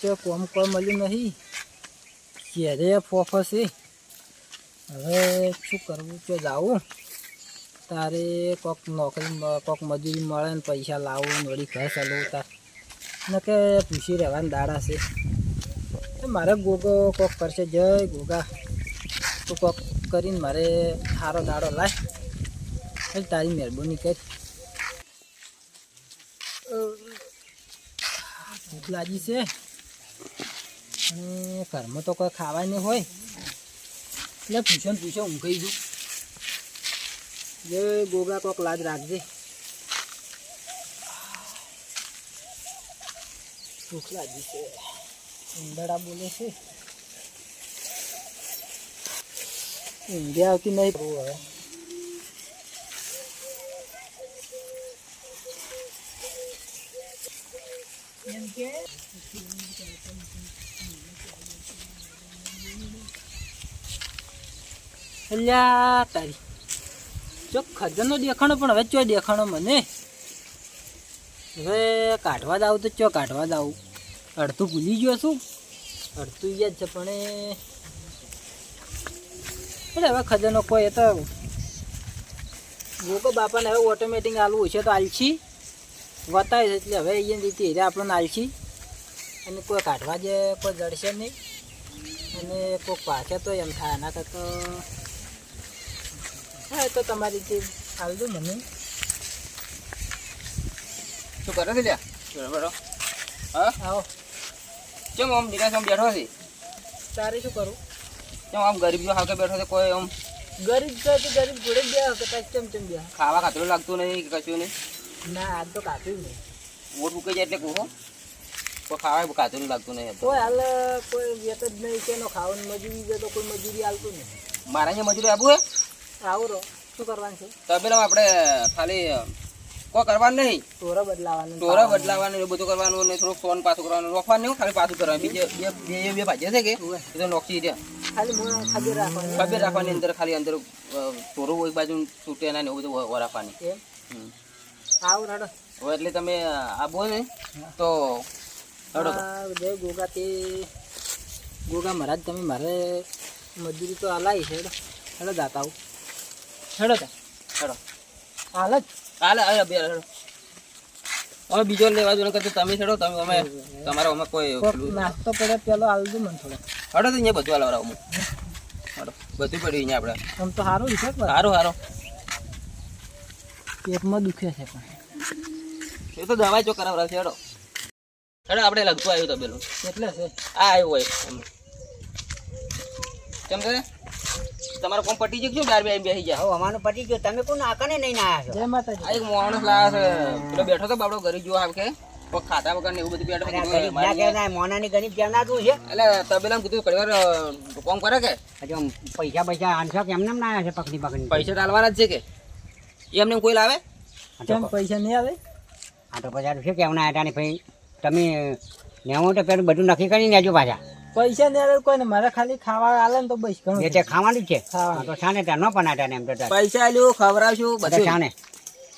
તો કોમ કોઈ મળ્યું નહીં. ક્યારે ફોફો છે. હવે શું કરવું તો જાવું? તારે કોક નોકરી કોક મજૂરી મળે ને પૈસા લાવો વળી ઘર ચલાવું તાર ને કે પૂછી રહેવાના દાડા છે. મારે ગોગો કોક કરશે. જય ગોગા. તો કોક કરીને મારે સારો દાડો લાય. તારી મહેરબાની કરી. ભૂખ લાગી છે. અને ઘરમાં તો કોઈ ખાવાની હોય. એટલે પૂછો ને પૂછો હું કહી દઉં જે ગોગા કોક લાજ રાખજે. ભૂખ લાગી છે. ઉંદરડા બોલે છે. ઊંઘે આવતી નહીં. બહુ હવે. એમ કે? અલ્યા, તારી. જો ખજાનો દેખાણો પણ હવે ચો દેખાણો મને. હવે કાઢવા જાવ તો ચો કાઢવા જાવ અડધું ભૂલી ગયો છું. અડધું યાદ છે પણ એ. એટલે હવે ખજાનો કોઈ એ તો ગોકો બાપાને હવે ઓટોમેટિક આલવું છે તો આલછી વતાય એટલે હવે અહીંયા રીતે હીરા આપણને આલછી અને કોઈ કાઢવા જે કોઈ જડશે નહીં. અને કોઈ પાછે તો એમ થાય એના કરતાં હા એ તો તમારી જે આવજો મને શું કરો છો લ્યા? બરોબર હા? આવો. કેમ આમ નિરાશ આમ બેઠો છે? તારે શું કરું કેમ આમ ગરીબ જો હાકે બેઠો છે કોઈ આમ ગરીબ તો તો ગરીબ જોડે જ બે કે કેમ કેમ બે ખાવા ખાતરું લાગતું નહીં કે કશું નહીં? ના આજ તો કાપ્યું નહીં. વોટ મૂકી જાય એટલે કહો કોઈ ખાવા ખાતરું લાગતું નહીં કોઈ હાલ કોઈ વેત જ નહીં કેનો ખાવાની મજૂરી તો કોઈ મજૂરી હાલતું નહીં. મારા અહીંયા મજૂરી આપવું હે? આવો રહો શું કરવાનું છે? તબેલા આપણે ખાલી કોઈ કરવાનું નહીં. ટોરા બદલાવાનું ટોરા બદલાવાનું એવું બધું કરવાનું ને થોડુંક સોન પાછું કરવાનું. રોકવાનું નહીં ખાલી પાછું કરવાનું. બીજે બે બે બે ભાજ્યા છે કે. એ તો નોખી છે. ખાલી ખબર રાખવાની. ખબર રાખવાની અંદર ખાલી અંદર ટોરું એક બાજુ છૂટે ને એવું બધું વ- રાખવાની એમ? હમ. આવો રાડો હવે એટલે તમે આવો ને. તો. આ જય ગોગા તે ગોગા મહારાજ તમે મારે મજૂરી તો હલાવી છે હેડો. હેડો જાતા આવું હેડો તા. હેડો. હાલ જ. હાલે હાલે બે હેડો. હવે બીજો લેવા જો કરતો તમે છેડો તમે અમે તમારા અમે કોઈ નાસ્તો પડે પેલો આલજો મને થોડો. હડો તો અહીંયા બધું હલાવરાવ હું હડો બધું પડ્યું અહીંયા આપણે. આમ તો સારું છે સારું સારું પેટમાં દુખે છે પણ. એ તો દવાઈ ચો કરાવરા છે હડો. હડો આપણે લગતું આવ્યું તબેલું એટલે છે. આ આવ્યું હોય કેમ કે તમારો કોમ પટી ગયું શું? બાર બે બેસી ગયા? હવે અમારું પટી ગયો. તમે કોણ આકને નહીં ના આવ્યા છો જય માતાજી. એક માણસ લાયા છે પેલો બેઠો તો બાબડો ઘરે જો આવ કે? ખાતા વગર ને એવું બધું બેઠો કીધું, ગરીબ ના મારી કહેવાય મોનાની ગરીબ કહેનાતું છે. એટલે તબેલા કીધું ઘણી વાર અ, કોમ કરે કે? હજુ પૈસા પૈસા આનશો કે એમને એમ ના આવ્યા છે પકડી પકડી પૈસા ડાલવાના જ છે કે? એમને કોઈ લાવે? કેમ પૈસા નહીં આવે? આ તો પચાસ છે કે એમના આટા ને ભાઈ. તમે નેવું તો પેલું બધું નક્કી કરીને લેજો પાછા. પૈસા ને આવે કોઈ ને મારે ખાલી ખાવા આલે ને તો બસ ઘણું એટલે ખાવાની છે. તો છાને ત્યાં ન પણ આટા ને એમ તો પૈસા આલ્યું ખવડાવશું બધું છાને.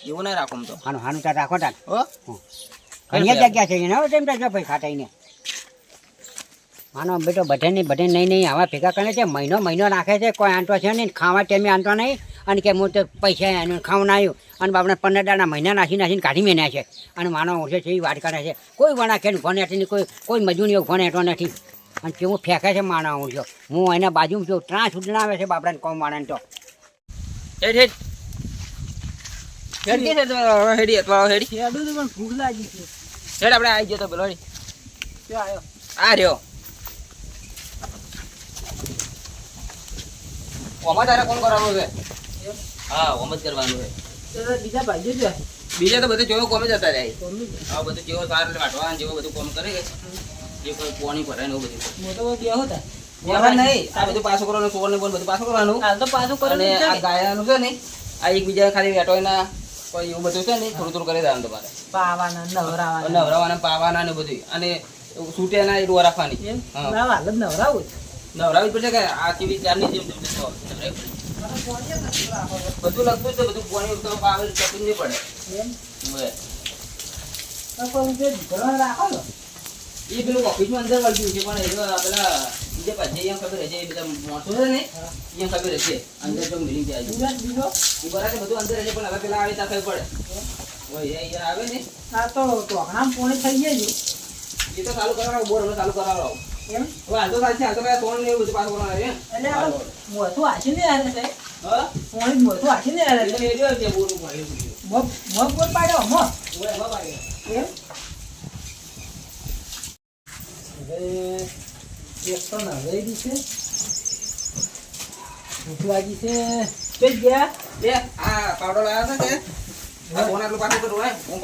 એવું ના રાખો તો. હાનું હાનું ત્યાં રાખો તાર. અહીંયા જગ્યા છે એને તેમ તો ભાઈ ખાટાઈને માનો બેટો બધે નહીં બધે નહીં નહીં આવા ભેગા કરે છે મહિનો મહિનો રાખે છે કોઈ આંટો છે નહીં ખાવા ટાઈમે આંટો નહીં અને કે હું તો પૈસા એનું ખાવાનું આવ્યું અને બાપને પંદર દાડા મહિના નાખી નાખીને કાઢી મેન્યા છે અને માનો ઓછે છે એ વાત કરે છે. કોઈ વણા કે ભણે નથી કોઈ કોઈ મજૂરી એવું ભણે હેઠો નથી. અને કેવું ફેંકે છે માણા હું છો હું એના બાજુમાં છું ત્રણ ઉડના આવે છે બાપડાને કોમ વાળાને તો. હેડ હેડ. હેડ કે હેડ હવે હેડી અથવા હેડી. ખેડૂત પણ ભૂખ લાગી છે. હેડ આપણે આવી ગયો તો પેલો આવ્યો આ રહ્યો. ઓમાં તારે કોણ કરવાનું છે? હા ઓમ જ કરવાનું છે. બીજા ભાઈઓ છે બીજા તો બધું જેવો કોમે જતા રહે બધું જેવો સાર વાટવા જેવો બધું કોમ કરે કે જે કોઈ પોણી ભરાય એવું બધું. મોટો બહુ બે હતા વ્યવહાર નહીં. આ બધું પાછું કરવાનું બોલ બધું પાછું કરવાનું. હાલ તો પાછું કરો અને આ ગાયાનું છે ને આ એકબીજા ખાલી વેટોયના કોઈ એવું બધું છે ને થોડું થોડું કરી દેવાનું તમારે. પાવાના નવરાવાના. નવરાવાના પાવાના ને બધું અને એ ડોવા રાખવાની. હાલ જ નવરાવું. નવરાવી પડશે કે આ કેવી ચારની જેમ બધું લગતું છે બધું પોણી ઉતરો પાવે તકલીફ નહીં પડે. એમ? રાખો ને એ પેલું ઓફિસમાં અંદર વળગ્યું છે પણ એ તો પેલા બીજે પાછે એમ ખબર હશે એ બધા માણસો છે ને એમ ખબર હશે અંદર તો મિલી જાય છે બરાબર બધું અંદર હશે પણ હવે પેલા આવી ત્યાં ખબર પડે. ઓય આવે ને આ તો ટોકણામાં પોણે થઈ જાય છે. એ તો ચાલુ કરાવો બોર હવે ચાલુ કરાવો એમ? હવે હાલ તો ચાલશે હાલ તો કદાચ ત્રણ ને એવું બધું પાછું કરવાનું એટલે હાચી ને આવે સાહેબ હા? પોણી મોથું હાચી નહીં આવે એટલે. એ જો છે ઉડ્યું. મોગ મોગ પાડ્યો મો ઓય હવે એમ? હવે એક તો નવાઈ ગઈ છે ભૂખ લાગી છે. કઈ ગયા? બે. આ પાવડો લાવ્યા હતા કે? હું.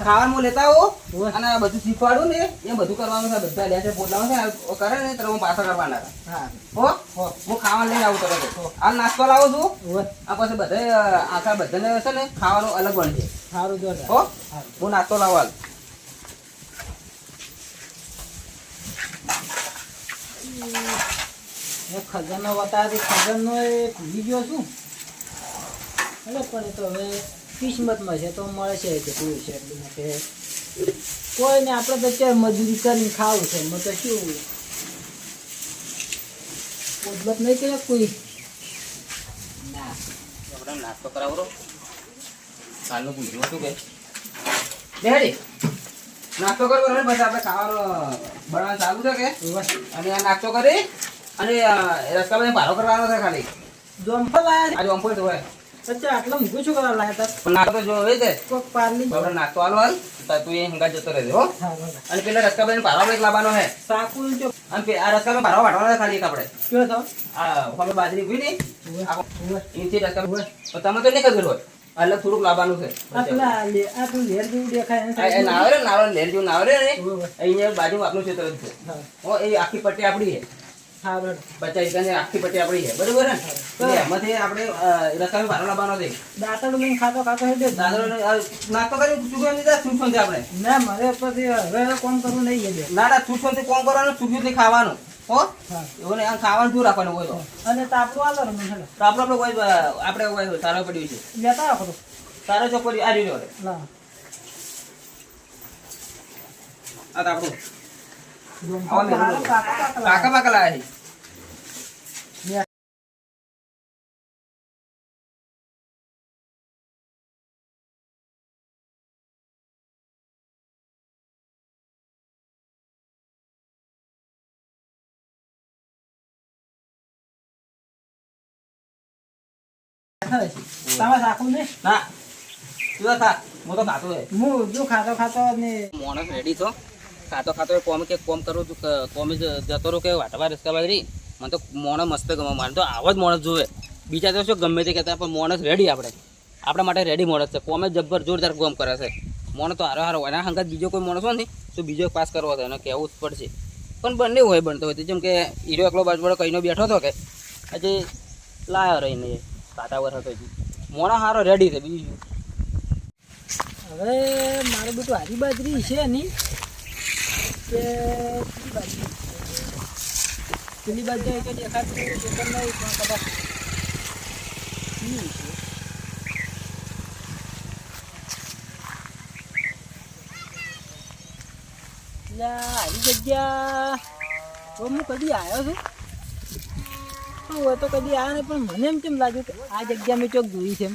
ખાવાનું લેતા આવું અને બધું શીખવાડું ને એ બધું કરવાનું છે બધા લે છે પોટલામાં છે કરે ને ત્યારે હું પાછા કરવાના છે. હા. હું? ખાવા લઈને આવું તરત આ નાસ્તો લાવું છું. આ પછી બધે આખા બધાને છે ને ખાવાનું અલગ બનશે સારું જો હો? હું નાસ્તો લાવું હાલ એ ખજાનો બતાવી ખજાનો એ ભૂલી ગયો છું. એટલે પણ એ તો હવે કિસ્મતમાં છે તો મળે છે કે શું છે એટલું માટે. કોઈ ને આપણે તો અત્યારે મજૂરી કરીને ખાવું છે એમાં તો શું? મતલબ નહીં કરે કોઈ? ના. નાસ્તો કરાવરો કાલનું પૂછ્યું હતું કે? બેડી નાસ્તો કરવો ને પછી આપણે ખાવાનો બનાવવાનું ચાલુ છે કે? અને આ નાસ્તો કરી અને રસ્તા બધા ભારો કરવાનો છે ખાલી. જોમફળ લાયા આજે ઓમ્પોઈટ હોય. છે અચ્છા આટલા મૂકું છું કરવા લાયા તા નાસ્તો જો હોય છે. કોક પારલી આપણે નાસ્તો આલો હાલ. તો તું એ હંગા જતો રહેજો હો. અને પેલા રસ્તા બધા ભારો એક લાવવાનો છે. સાકુ જો અને આ રસ્તા ભારો વાટવાનો છે ખાલી આપણે. કયો થો આ અમે બાજરી ઊભી નહીં આ. એનથી રસ્તા તમે તો નહીં ખબર હોય અલગ થોડુંક લાવવાનું છે. લેર જેવું દેખાય એને આ એ સાઈડમાં. નાવરે ને નાવરે લેર જેવું નાવરે ને? ઉવે, ઉવે. અહીંયા બાજુ આપણું ક્ષેત્ર જ છે. હા. એ આખી પટ્ટી આપણી છે. હા બરાબર. આખી પટ્ટી આપણી છે. બરોબર ને? તો એમાંથી આપણે રસ્તામાં ભારો લાવવાનો છે. દાંતરડું લઈને ખાતો ખાતો. દાદરો કરી ચૂકવાની દીધા છૂટવાનું છે આપણે. ના મારે પછી હવે કોમ કરવું નહીં ના ના છૂટવાનું કોમ કરવાનું છૂટ્યું થી ખાવાનું. હો? એવું આમ ખાવાનું શું રાખવાનું હોય? તો અને તાપડું આલો રમે હેડો તો આપણે આપણે કોઈ આપણે કોઈ સારો પડ્યું છે. લેતા ખરું. સારો ચોખ્ખો આ રહ્યો ના આ તો આપણું જોમફળ આવા કાકા પાકા પાકા લાયા છે. માણસ મસ્ત ગમે તો આવો જ માણસ જોવે બીજા તો શું ગમે તે કહેતા પણ મોણસ રેડી આપણે આપણા માટે રેડી મોણસ છે કોમે જબ્બર જોરદાર કોમ કરે છે મોણસ તો હારો હારો એના હંગાત બીજો કોઈ મોણસ હોય ને તો બીજો પાસ કરવો હતો એને કહેવું જ પડશે પણ બંને હોય બનતો હોય જેમ કે હીરો એકલો બાજુ કહીનો બેઠો હતો કે હજી લાયો રહીને કાંટાવર હતો હજી. મોણા હારો રેડી છે બીજું. હવે મારું બધું હારી બાજરી છે નહીં. કે પેલી બાજરી એક દેખાતું નહીં કદાચ હારી જગ્યા હું કદી આવ્યો છું. પણ હોય તો કદી આવ્યો નહીં પણ મને એમ કેમ લાગ્યું કે આ જગ્યા મેં ચોક જોઈ છે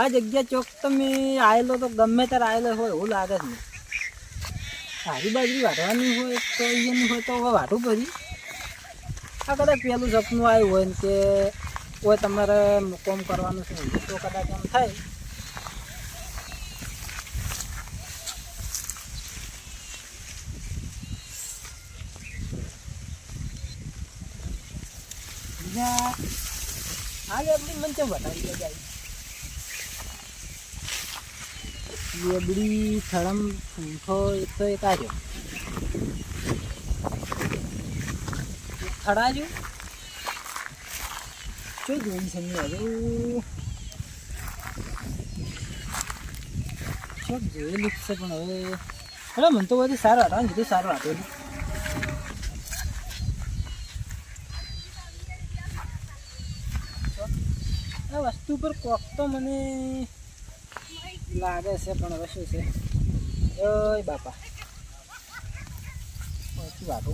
આ જગ્યા ચોક તમે આવેલો તો ગમે ત્યારે આવેલો હોય એવું લાગે છે. સારી બાજુ વાટવાની હોય તો અહીંયાની હોય તો હવે વાટવું પડી. આ કદાચ પહેલું સપનું આવ્યું હોય ને કે કોઈ તમારે કોમ કરવાનું છે, તો કદાચ એમ થાય બીજા આપણી મને કેમ વટાવી જાય? લેબડી થળમ એક તો એક આર્યો. થડાજો શું જોઈ જોયેલું છે પણ હવે. હવે મને તો બધું સારું હાટવાનું કીધું સારું હાટેલું આ વસ્તુ પર કોક તો મને લાગે છે, પણ હવે શું છે? ઓય બાપા. શું વાતો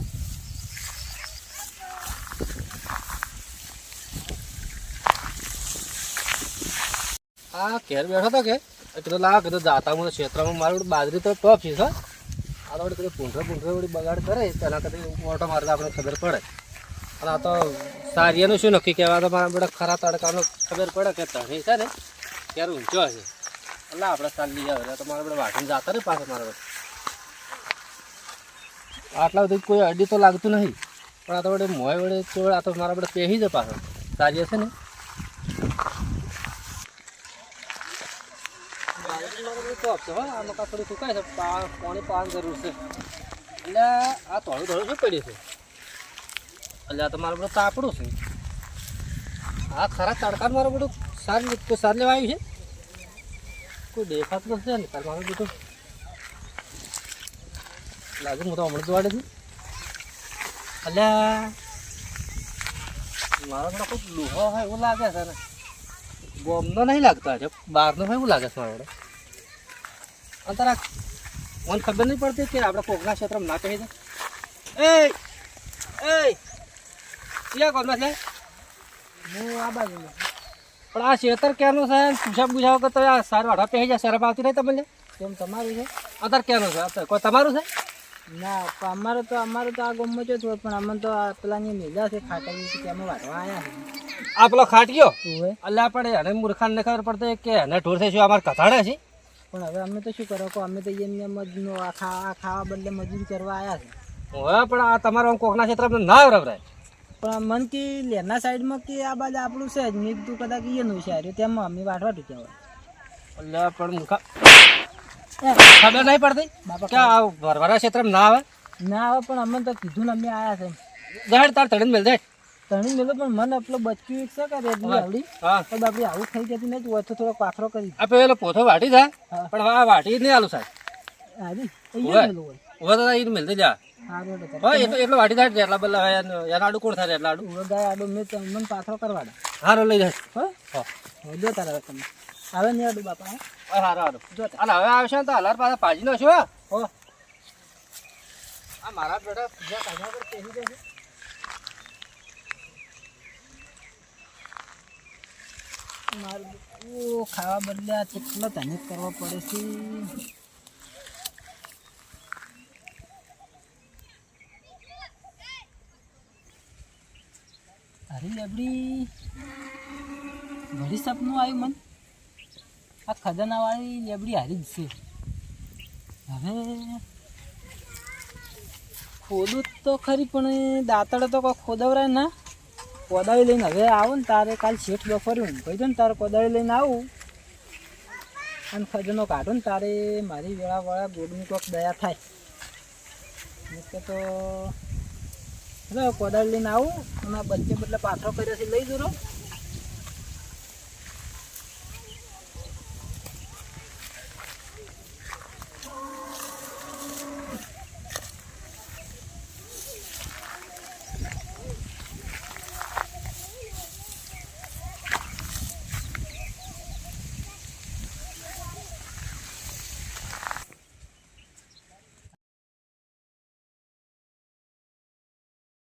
આ ઘેર બેઠો હતો કે? કીધું લાવ કીધું, જાતા હું ક્ષેત્રમાં, મારું બાજરી તો ટોપ છે સર આ તો વળી કીધું, પૂંઠે પૂંઠે બગાડ કરે તેના કદી ઓટો મારતા આપણે ખબર પડે. અને આ તો સારિયાનું શું નક્કી કહેવાય? તો મારા બધા ખરા તડકાનો ખબર પડે કે તણી છે ને? ક્યારે ઊંચો હશે. એટલે આપણે ચાલી આવે. તો મારા બધા વાટીને જતા ને પાછા મારા બધા. આટલા બધું કોઈ અડી તો લાગતું નહીં. પણ આ તો વડે મોય વડે ચોળ આ તો મારા બધા પહેરી જ પાછો. સારી હશે ને? ટોપ છે હો આ મકા થોડી સુકાય છે. પાણી પાન જરૂર છે. એટલે આ થોડું થોડું શું પડ્યું છે? આ તો મારું બધું તાપડું છે. આ ખરા તડકાનું મારું બધું સારું કોઈ સાર લેવા આવ્યું છે? કોઈ દેખાતું નથી ને તાર મારું બધું. લાગે હું તો હમણાં જ છું. અલ્યા, મારા બધા કોઈ લોહો હોય એવું લાગે છે ને? બોમ્બનો નહીં લાગતા છે બહારનો હોય એવું લાગે છે વડે અને તારા મને ખબર નહીં પડતી કે આપણે કોકના ક્ષેત્રમાં ના કહી દે એ એ ક્યાં કોણ છે હું આ બાજુ પણ આ શેતર ક્યાંનું છે? પૂછા પૂછા વગર તો આ સાર વાળા પહેરી જાય શરમ આવતી નહીં તમને? કેમ તમારું છે. અત્યારે ક્યાંનું છે? અત્યારે કોઈ તમારું છે? ના અમારે તો અમારે તો આ ગમમાં જ હતું પણ અમને તો આ પેલા ની મેલા છે ખાટાઈ છે તેમાં વાટવા આવ્યા આ પેલો ખાટ્યો છે અલ્લા પણ એને મૂર્ખાને ખબર પડતી કે એને ઢોર થઈ શું અમારે કથાડે છે? પણ હવે અમે તો શું કરો કે અમે તો એમને મજનો આ ખાવા બદલે મજૂરી કરવા આવ્યા છે. હવે પણ આ તમારો કોકના ક્ષેત્ર ના આવરાય પણ મન કે લેરના સાઈડમાં કે આ બાજુ આપણું છે જ. મેં કીધું કદાચ એનું છે. તેમાં અમે વાટવા ટૂંક્યા હોય એટલે પણ એ, ખબર નહીં પડતી? બાપા કે આ ક્ષેત્રમાં ના આવે? ના આવે પણ અમે તો કીધું ને અમે આવ્યા છે. જાહેર તાર તળીને મેળ જાય. તણી મેલો પણ મને પેલો બચ્ચું એક છે કે રેડની આવડી. હા. તો બાપડી આવું થઈ જતી નહીં હોય તો થોડો પાથરો કરી આપે પેલો પોથો વાટી જાય પણ આ વાટી જ નહીં આલું સાહેબ. હાજી. અહીંયા મેલું હોય. ઊભા તો એને મેળ દે જા. હારું હેડો તારે. હા એટલો એટલો વાટી જાય એટલા બદલા એનું- આડું કોણ થાય એટલા આડું? ઉવે આડું મેં તમને મને પાથરો કરવાડો હારો લઈ જાય. હો? હા. હો, જો તારા તમે આવે નહીં આડું બાપા હો. હારો હારો. જો અને હવે આવશે ને તો હલાર પાછા પાજી નો છો હો. આ મારા બેટા જો કાઢવા પર પહેરી જશે મારું ખાવા બદલે આ કેટલો તને કરવો પડે છે. અરે લેબડી ઘડી સપનું આવ્યું મન? આ ખજાનાવાળી લેબડી હારી જ છે. હવે ખોદું તો ખરી, પણ દાંતડે તો કોઈ ખોદવરાય ના. કોદાળી લઈને હવે આવું ને તારે કાલ શેઠ બફર્યું કહી દઉં ને તારે કોદાળી લઈને આવું. અને ખજાનો કાઢું ને તારે, મારી વેળા વાળા ગોડની કોઈક દયા થાય. તો કોદાળી લઈને આવું અને બચ્ચે બદલે પાથરો કર્યો છે લઈ જરો